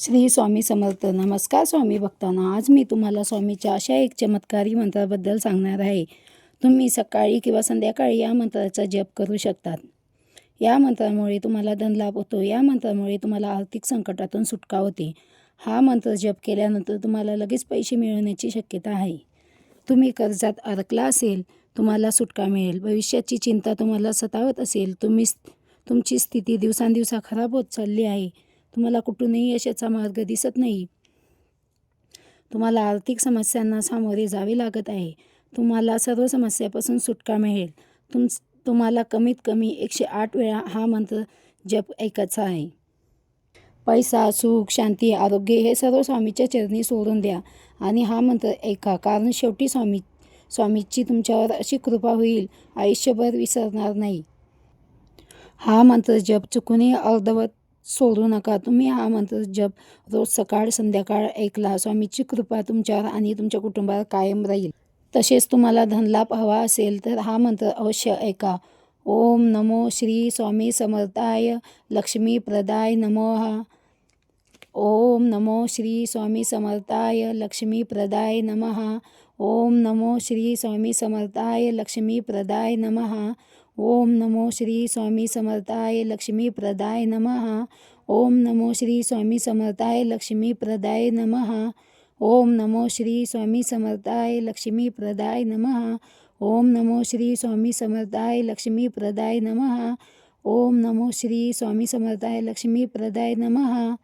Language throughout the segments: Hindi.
श्री स्वामी समर्थ. नमस्कार स्वामी भक्तांना. आज मी तुम्हाला स्वामीच्या अशा एक चमत्कारी मंत्राबद्दल सांगणार आहे. तुम्ही सकाळी किंवा संध्याकाळी या मंत्राचा जप करू शकतात. या मंत्रामुळे तुम्हाला धनलाभ होतो. या मंत्रामुळे तुम्हाला आर्थिक संकटातून सुटका होते. हा मंत्र जप केल्यानंतर तुम्हाला लगेच पैसे मिळवण्याची शक्यता आहे. तुम्ही कर्जात अडकला असेल तुम्हाला सुटका मिळेल. भविष्याची चिंता तुम्हाला सतावत असेल. तुम्ही तुमची स्थिती दिवसांदिवसा खराब होत चालली आहे. तुम्हाला कुठूनही यशाचा मार्ग दिसत नाही. तुम्हाला आर्थिक समस्यांना सामोरे जावे लागत आहे. तुम्हाला सर्व समस्यापासून सुटका मिळेल. तुम तुम्हाला कमीत कमी एकशे आठ वेळा हा मंत्र जप ऐकायचा आहे. पैसा सुख शांती आरोग्य हे सर्व स्वामीच्या चरणी सोडून द्या आणि हा मंत्र ऐका. कारण शेवटी स्वामी स्वामीची तुमच्यावर अशी कृपा होईल. आयुष्यभर विसरणार नाही. हा मंत्र जप चुकूनही अर्धवट सोडू नका. तुम्ही हा मंत्र जप रोज सकाळ, संध्याकाळ ऐकला स्वामीची कृपा तुमच्यावर आणि तुमच्या कायम राहील. तसेच तुम्हाला धनलाभ हवा असेल तर हा मंत्र अवश्य ऐका. ओम नमो श्री स्वामी समर्थाय. लक्ष्मी प्रदाय नमः. ओम नमो श्री स्वामी समर्थाय. लक्ष्मी प्रदाय नमः. ओम नमो श्री स्वामी समर्थाय. लक्ष्मी प्रदाय नमः. ओम नमो श्री स्वामी समर्थाय लक्ष्मी प्रदाय नमः। ओम नमो श्री स्वामी समर्थाय लक्ष्मी प्रदाय नमः। ओम नमो श्री स्वामी समर्थाय लक्ष्मी प्रदाय नमः। ओम नमो श्री स्वामी समर्थाय लक्ष्मी प्रदाय नमः। ओम नमो श्री स्वामी समर्थाय लक्ष्मी प्रदाय नमः।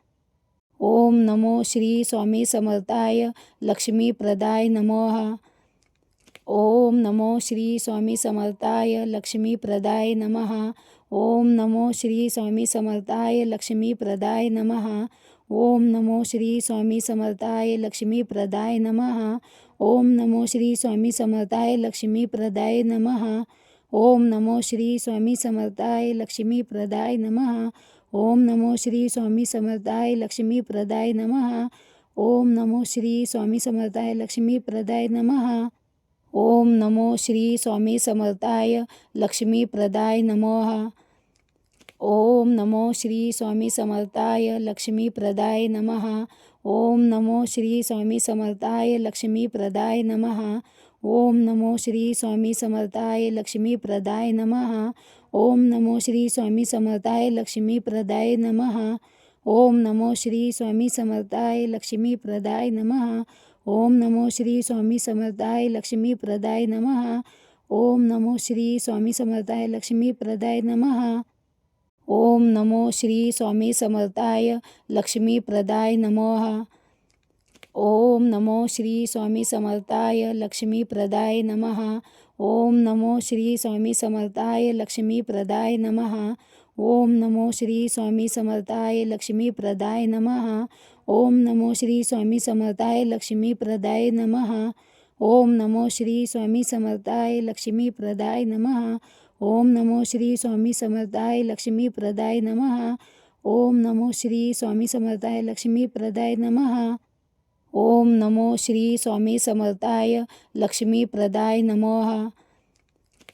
ओम नमो श्री स्वामी समर्थाय लक्ष्मी प्रदाय नमः। ओम नमो श्री स्वामी समर्थाय लक्ष्मी प्रदाय नमः। ओम नमो श्री स्वामी समर्थाय लक्ष्मी प्रदाय नमः। ओम नमो श्री स्वामी समर्थाय लक्ष्मी प्रदाय नमः। ओम नमो श्री स्वामी समर्थाय लक्ष्मी प्रदाय नमः। ओम नमो श्री स्वामी समर्थाय लक्ष्मी प्रदाय नमः। ओम नमो श्री स्वामी समर्थाय लक्ष्मी प्रदाय नमः। ओम नमो श्री स्वामी समर्थाय लक्ष्मी प्रदाय नमः। ओम नमो श्री स्वामी समर्थाय लक्ष्मी प्रदाय नमः। ओम नमो श्री स्वामी समर्थाय लक्ष्मी प्रदाय नमः। ओम नमो श्री स्वामी समर्थाय लक्ष्मी प्रदाय नमः। ओम नमो श्री स्वामी समर्थाय लक्ष्मी प्रदाय नमः। ओम नमो श्री स्वामी समर्थाय लक्ष्मी प्रदाय नमः। ओम नमो श्री स्वामी समर्थाय लक्ष्मी प्रदाय नमः। ओम नमो श्री स्वामी समर्थाय लक्ष्मी प्रदाय नमः। ओम नमो श्री स्वामी समर्थाय लक्ष्मी प्रदाय नमः। ओम नमो श्री स्वामी समर्थाय लक्ष्मी प्रदाय नमः। ओम नमो श्री स्वामी समर्थाय लक्ष्मी प्रदाय नमः। ओम नमो श्री स्वामी समर्थाय लक्ष्मी प्रदाय नमः। ओम नमो श्री स्वामी समर्थाय लक्ष्मी प्रदाय नमः। ओम नमो श्री स्वामी समर्थाय लक्ष्मी प्रदाय नमः। ओम नमो श्री स्वामी समर्थाय लक्ष्मी प्रदाय नमः। ओम नमो श्री स्वामी समर्थाय लक्ष्मी प्रदाय नमः। ओम नमो श्री स्वामी समर्थाय लक्ष्मी प्रदाय नमः। ओम नमो श्री स्वामी समर्थाय लक्ष्मी प्रदाय नमः।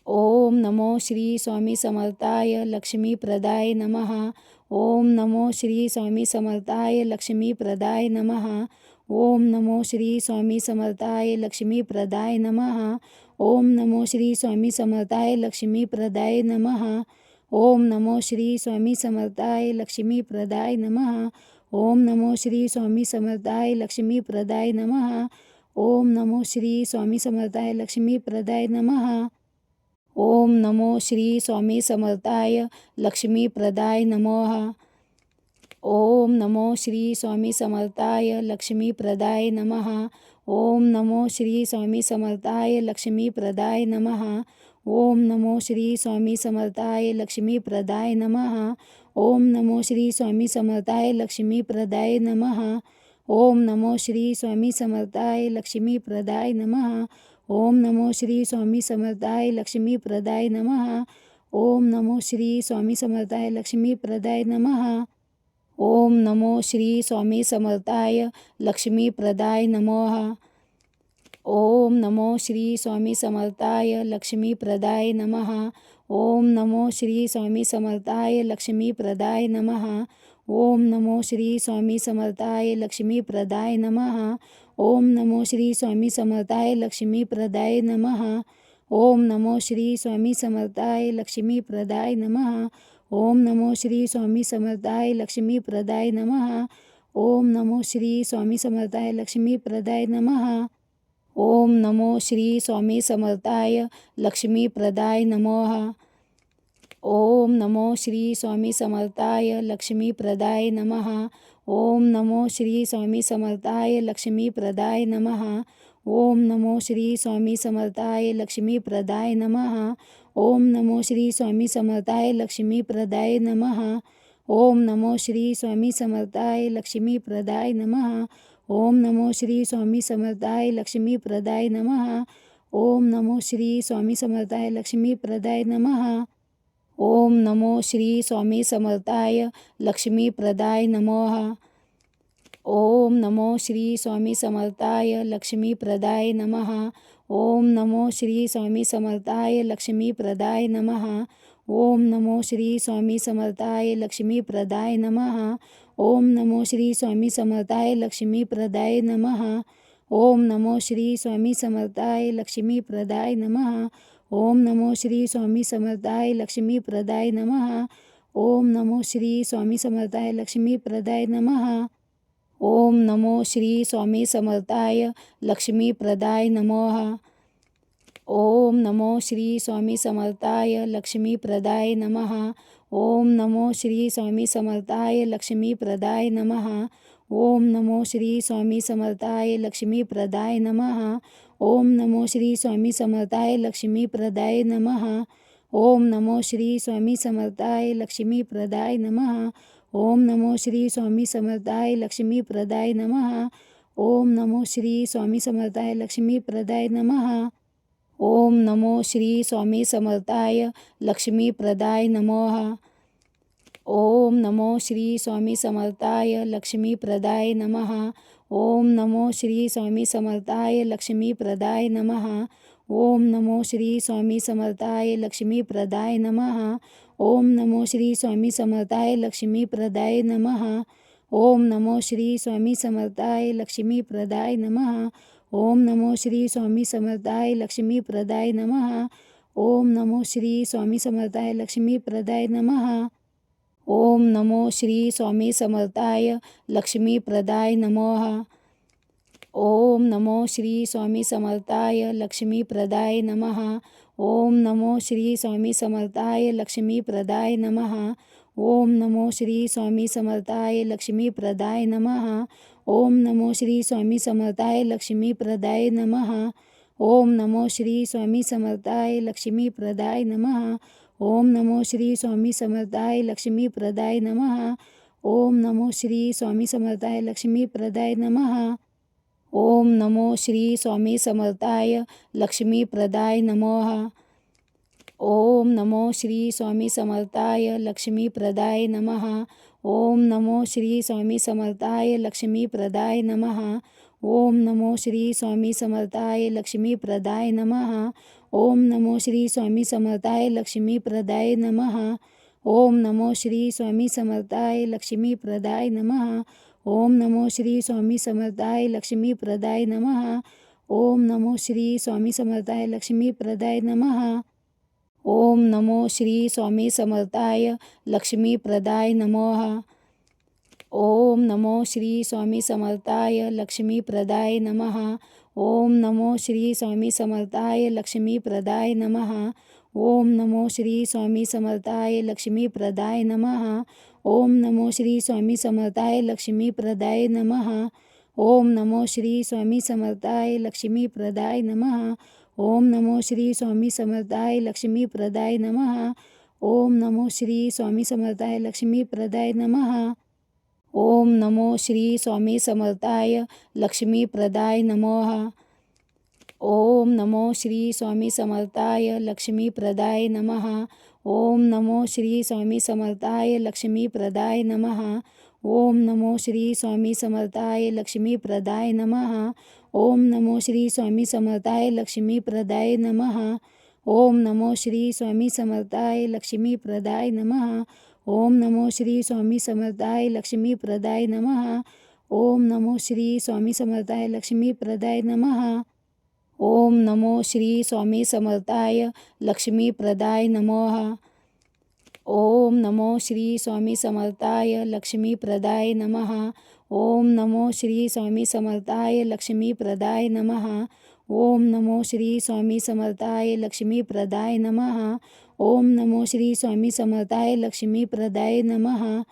ओम नमो श्री स्वामी समर्थाय लक्ष्मी प्रदाय नमः। ओम नमो श्री स्वामी समर्थाय लक्ष्मी प्रदाय नमः। ओम नमो श्री स्वामी समर्थाय लक्ष्मी प्रदाय नमः। ओम नमो श्री स्वामी समर्थाय लक्ष्मी प्रदाय नमः। ओम नमो श्री स्वामी समर्थाय लक्ष्मी प्रदाय नमः। ओम नमो श्री स्वामी समर्थाय लक्ष्मी प्रदाय नमः। ओम नमो श्री स्वामी समर्थाय लक्ष्मी प्रदाय नमः। ओम नमो श्री स्वामी समर्थाय लक्ष्मी प्रदाय नमः। ओम नमो श्री स्वामी समर्थाय लक्ष्मी प्रदाय नमः। ओम नमो श्री स्वामी समर्थाय लक्ष्मी प्रदाय नमः। ओम नमो श्री स्वामी समर्थाय लक्ष्मी प्रदाय नमः। ओम नमो श्री स्वामी समर्थाय लक्ष्मी प्रदाय नमः। ओम नमो श्री स्वामी समर्थाय लक्ष्मी प्रदाय नमः। ओम नमो श्री स्वामी समर्थाय लक्ष्मी प्रदाय नमः। ओम नमो श्री स्वामी समर्थाय लक्ष्मी प्रदाय नमः। ओम नमो श्री स्वामी समर्थाय लक्ष्मी प्रदाय नमः। ओम नमो श्री स्वामी समर्थाय लक्ष्मी प्रदाय नमः। ओम नमो श्री स्वामी समर्थाय लक्ष्मी प्रदाय नमः। ओम नमो श्री स्वामी समर्थाय लक्ष्मीप्रदाय नमः। ओम नमो श्री स्वामी समर्थाय लक्ष्मीप्रदाय नमः। ओम नमो श्री स्वामी समर्थाय लक्ष्मीप्रदाय नमः। ओम नमो श्री स्वामी समर्थाय लक्ष्मीप्रदाय नमः। ओम नमो श्री स्वामी समर्थाय लक्ष्मीप्रदाय नमः। ओम नमो श्री स्वामी समर्थाय लक्ष्मीप्रदाय नमः। ओम नमो श्री स्वामी समर्थाय लक्ष्मीप्रदाय नमः। ओम नमो श्री स्वामी समर्थाय लक्ष्मीप्रदाय नमः। ओम नमो श्री स्वामी समर्थाय लक्ष्मीप्रदाय नमः। ओम नमो श्री स्वामी समर्थाय लक्ष्मीप्रदाय नमः। ओम नमो श्री स्वामी समर्थाय लक्ष्मीप्रदाय नमः। ओम नमो श्री स्वामी समर्थाय लक्ष्मीप्रदाय नमः। ओम नमो श्री स्वामी समर्थाय लक्ष्मीप्रदाय नमः। ओम नमो श्री स्वामी समर्थाय लक्ष्मीप्रदाय नमः। ओम नमो श्री स्वामी समर्थाय लक्ष्मीप्रदाय नमः। ओम नमो श्री स्वामी समर्थाय लक्ष्मीप्रदाय नमः। ओम नमो श्री स्वामी समर्थाय लक्ष्मीप्रदाय नमः। ओम नमो श्री स्वामी समर्थाय लक्ष्मीप्रदाय नमः। ओम नमो श्री स्वामी समर्थाय लक्ष्मीप्रदाय नमः। ओम नमो श्री स्वामी समर्थाय लक्ष्मीप्रदाय नमः। ओम नमो श्री स्वामी समर्थाय लक्ष्मीप्रदाय नमः। ओम नमो श्री स्वामी समर्थाय लक्ष्मीप्रदाय नमः। ओम नमो श्री स्वामी समर्थाय लक्ष्मीप्रदाय नमः। ओम नमो श्री स्वामी समर्थाय लक्ष्मीप्रदाय नमः। ओम नमो श्री स्वामी समर्थाय लक्ष्मीप्रदाय नमः। ओम नमो श्री स्वामी समर्थाय लक्ष्मीप्रदाय नमः। ओम नमो श्री स्वामी समर्थाय लक्ष्मीप्रदाय नमः। ओम नमो श्री स्वामी समर्थाय लक्ष्मीप्रदाय नमः। ओम नमो श्री स्वामी समर्थाय लक्ष्मीप्रदाय नमः। ओम नमो श्री स्वामी समर्थाय लक्ष्मीप्रदाय नमः। ओम नमो श्री स्वामी समर्थाय लक्ष्मीप्रदाय नमः। ओम नमो श्री स्वामी समर्थाय लक्ष्मीप्रदाय नमः। ओम नमो श्री स्वामी समर्थाय लक्ष्मीप्रदाय नमः। ओम नमो श्री स्वामी समर्थाय लक्ष्मीप्रदाय नमः। ओम नमो श्री स्वामी समर्थाय लक्ष्मीप्रदाय नमः। ओम नमो श्री स्वामी समर्थाय लक्ष्मीप्रदाय नमः। ओम नमो श्री स्वामी समर्थाय लक्ष्मीप्रदाय नमः। ओम नमो श्री स्वामी समर्थाय लक्ष्मीप्रदाय नमः। ओम नमो श्री स्वामी समर्थाय लक्ष्मीप्रदाय नमः। ओम नमो श्री स्वामी समर्थाय लक्ष्मीप्रदाय नमः। ओम नमो श्री स्वामी समर्थाय लक्ष्मीप्रदाय नमः। ओम नमो श्री स्वामी समर्थाय लक्ष्मीप्रदाय नमः। ओम नमो श्री स्वामी समर्थाय लक्ष्मीप्रदाय नमः। ओम नमो श्री स्वामी समर्थाय लक्ष्मीप्रदाय नमः। ओम नमो श्री स्वामी समर्थाय लक्ष्मीप्रदाय नमः। ओम नमो श्री स्वामी समर्थाय लक्ष्मीप्रदाय नमः। ओम नमो श्री स्वामी समर्थाय लक्ष्मीप्रदाय नमः। ओम नमो श्री स्वामी समर्थाय लक्ष्मीप्रदाय नमः। ओम नमो श्री स्वामी समर्थाय लक्ष्मीप्रदाय नमः। ओम नमो श्री स्वामी समर्थाय लक्ष्मीप्रदाय नमः। ओम नमो श्री स्वामी समर्थाय लक्ष्मीप्रदाय नमः। ओम नमो श्री स्वामी समर्थाय लक्ष्मीप्रदाय नमः। ओम नमो श्री स्वामी समर्थाय लक्ष्मीप्रदाय नमः। ओम नमो श्री स्वामी समर्थाय लक्ष्मीप्रदाय नमः। ओम नमो श्री स्वामी समर्थाय लक्ष्मीप्रदाय नमः। ओम नमो श्री स्वामी समर्थाय लक्ष्मीप्रदाय नमः। ओम नमो श्री स्वामी समर्थाय लक्ष्मीप्रदाय नमः। ओम नमो श्री स्वामी समर्थाय लक्ष्मीप्रदाय नमः। ओम नमो श्री स्वामी समर्थाय लक्ष्मीप्रदाय नमः। ओम नमो श्री स्वामी समर्थाय लक्ष्मीप्रदाय नमः। ओम नमो श्री स्वामी समर्थाय लक्ष्मीप्रदाय नमः। ओम नमो श्री स्वामी समर्थाय लक्ष्मीप्रदाय नमः। ओम नमो श्री स्वामी समर्थाय लक्ष्मीप्रदाय नमः। ओम नमो श्री स्वामी समर्थाय लक्ष्मीप्रदाय नमः। ओम नमो श्री स्वामी समर्थाय लक्ष्मीप्रदाय नमः। ओम नमो श्री स्वामी समर्थाय लक्ष्मीप्रदाय नमः। ओम नमो श्री स्वामी समर्थाय लक्ष्मीप्रदाय नमः। ओम नमो श्री स्वामी समर्थाय लक्ष्मीप्रदाय नमः। ओम नमो श्री स्वामी समर्थाय लक्ष्मीप्रदाय नमः। ओम नमो श्री स्वामी समर्थाय लक्ष्मीप्रदाय नमः। ओम नमो श्री स्वामी समर्थाय लक्ष्मीप्रदाय नमः। ओम नमो श्री स्वामी समर्थाय लक्ष्मीप्रदाय नमः। ओम नमो श्री स्वामी समर्थाय लक्ष्मी प्रदाय नमः। ओम नमो श्री स्वामी समर्थाय लक्ष्मी प्रदाय नमः।